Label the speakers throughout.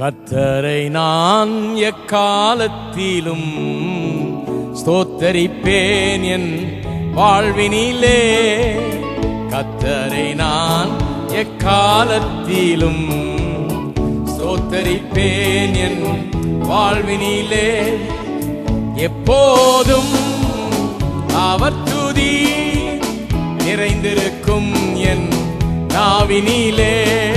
Speaker 1: கத்தரை நான் எக்காலத்திலும் ஸ்தோத்தரிப்பேன் என் வாழ்வினிலே. கத்தரை நான் எக்காலத்திலும் ஸ்தோத்தரிப்பேன் என் வாழ்வினிலே. எப்போதும் அவர் துதி நிறைந்திருக்கும் என் நாவினிலே.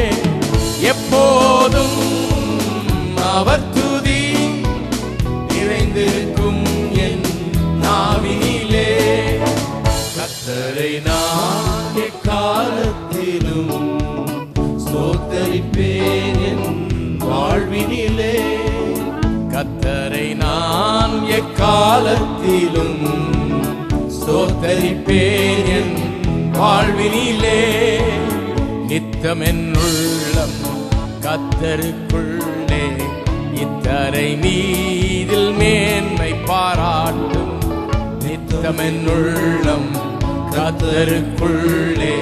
Speaker 1: கத்தரை நான் எக்காலத்திலும் ஸ்தோத்தரிப்பேன் என் வாழ்வினிலே. கத்தரை நான் எக்காலத்திலும் ஸ்தோத்தரிப்பேன் என் வாழ்வினிலே. நித்தம் என் உள்ளம் கத்தருக்குள்ளே இத்தரை மீதில் மேன்மை பாராட்டும். நித்தம் என் கத்தருக்குள்ளே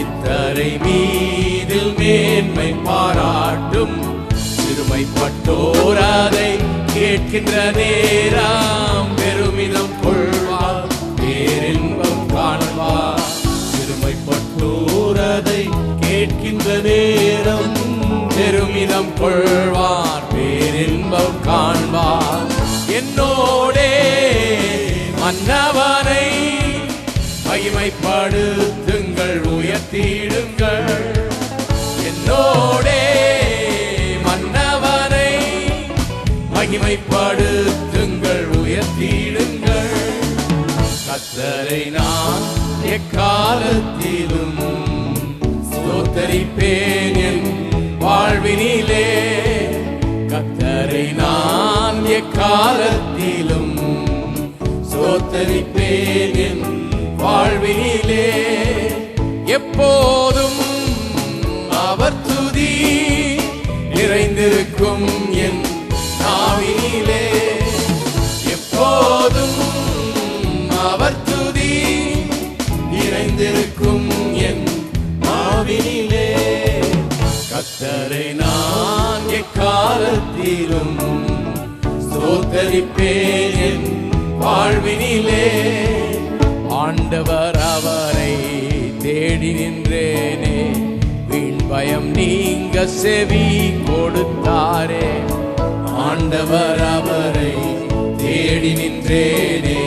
Speaker 1: இத்தரை மீதில் மேன்மை பாராட்டும். சிறுமைப்பட்டோர் அதை கேட்கின்ற நேரம். பெருமிதம் கொள்வார் பேரின்பம் காண்பார். சிறுமைப்பட்டோர் அதை கேட்கின்ற நேரம் பெருமிதம் கொள்வார் பேரின்பம் காண்பார். என்னோடே மன்னவர் மகிமைப்படுத்துங்கள் உயர்த்திடுங்கள். என்னோடே மன்னவனை மகிமைப்படுத்துங்கள் உயர்த்திடுங்கள். கத்தரை நான் எக்காலத்திலும் ஸ்தோத்தரிப்பேன் என் வாழ்வினிலே. கத்தரை நான் எக்காலத்திலும் ஸ்தோத்தரிப்பேன் என் வாழ்வினிலே எப்போதும் அவர் துதி நிறைந்திருக்கும் என் நாவினிலே. எப்போதும் அவர் துதி நிறைந்திருக்கும் என் நாவினிலே. கத்தரை நான் எக்காலத்திலும் சோத்தரிப்பேன் என் வாழ்வினிலே. ஆண்டவர் அவரை தேடி நின்றேனே. வீண் பயம் நீங்க செவி கொடுத்தாரே. ஆண்டவர் அவரை தேடி நின்றேனே.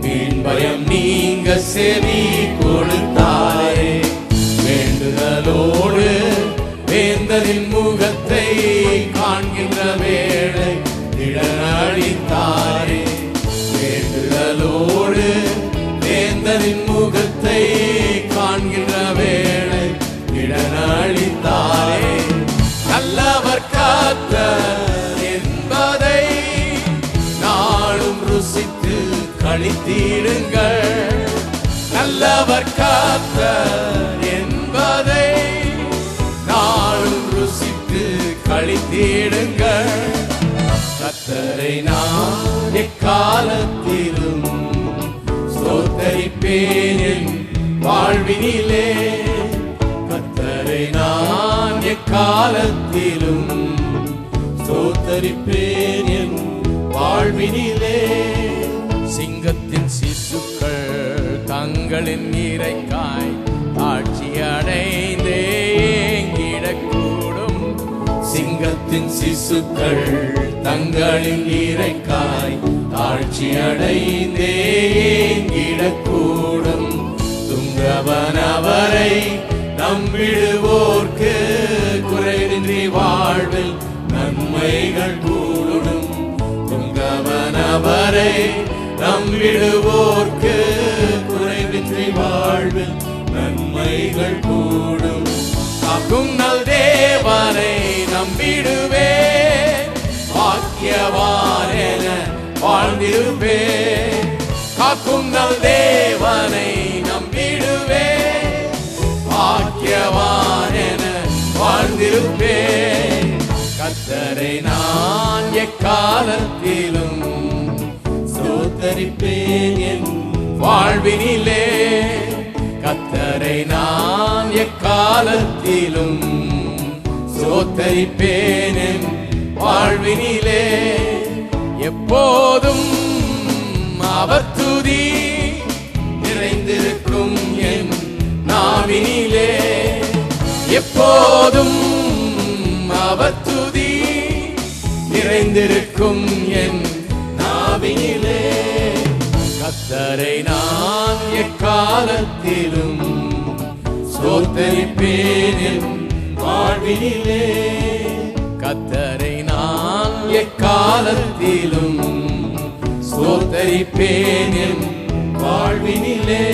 Speaker 1: வீண் பயம் நீங்க செவி கொடுத்தாரே. வேண்டுதலோடு வேந்தரின் முகத்தை காண்கின்ற வேளை திடனடித்தாரே. வேந்தரின் முகத்தை காண்கின்ற வேளை இடனளித்தாரே நல்லவர் காத்த என்பதை நாளும் ருசித்து கழித்தீடுங்கள் நல்லவர் காத்த என்பதை நாளும் ருசித்து கழித்தீடுங்கள் கத்தரை நான் எக்காலத்திலும் ஸ்தோத்தரிப்பேன் என் வாழ்வினிலே. கத்தரை நான் எக்காலத்திலும் சோத்தரிப்பேன் என் வாழ்வினிலே. சிங்கத்தின் சிசுக்கள் தங்களின் இறைக்காய் தாட்சி அடைந்தே ஏங்கிடக்கூடும் சிங்கத்தின் சிசுக்கள் தங்களின் இறைக்காய் தாழ்ச்சி அடைந்தேன் விடக்கூடும். துங்கவன் அவரை நம்பிடுவோர்க்கு குறைவின்றி வாழ்வில் நன்மைகள் கூடும் துங்கவன் அவரை நம்பிடுவோர்க்கு குறைவின்றி வாழ்வில் நன்மைகள் கூடும். காக்கும் நல் தேவனை நம்பிடுவே. பாக்கியவான் என வாழ்ந்திருப்பேன் காக்கும் நல் தேவனை நம்பிடுவே. பாக்கியவான் என வாழ்ந்திருப்பே. கத்தரை நான் எக்காலத்திலும் சோத்தரிப்பேன் என் வாழ்வினிலே. கத்தரை நான் எக்காலத்திலும் சோத்தரிப்பேன் என் வாழ்வினிலே. எப்போதும் அவர் துதி நிறைந்திருக்கும் என் நாவினிலே. எப்போதும் அவர் துதி நிறைந்திருக்கும் என் நாவினிலே. கத்தரை நான் எக்காலத்திலும் சோத்தரிப்பேன் என் வாழ்வினிலே. கத்தரை நான் எக்காலத்திலும் சோத்தரிப்பேன் என் வாழ்வினிலே.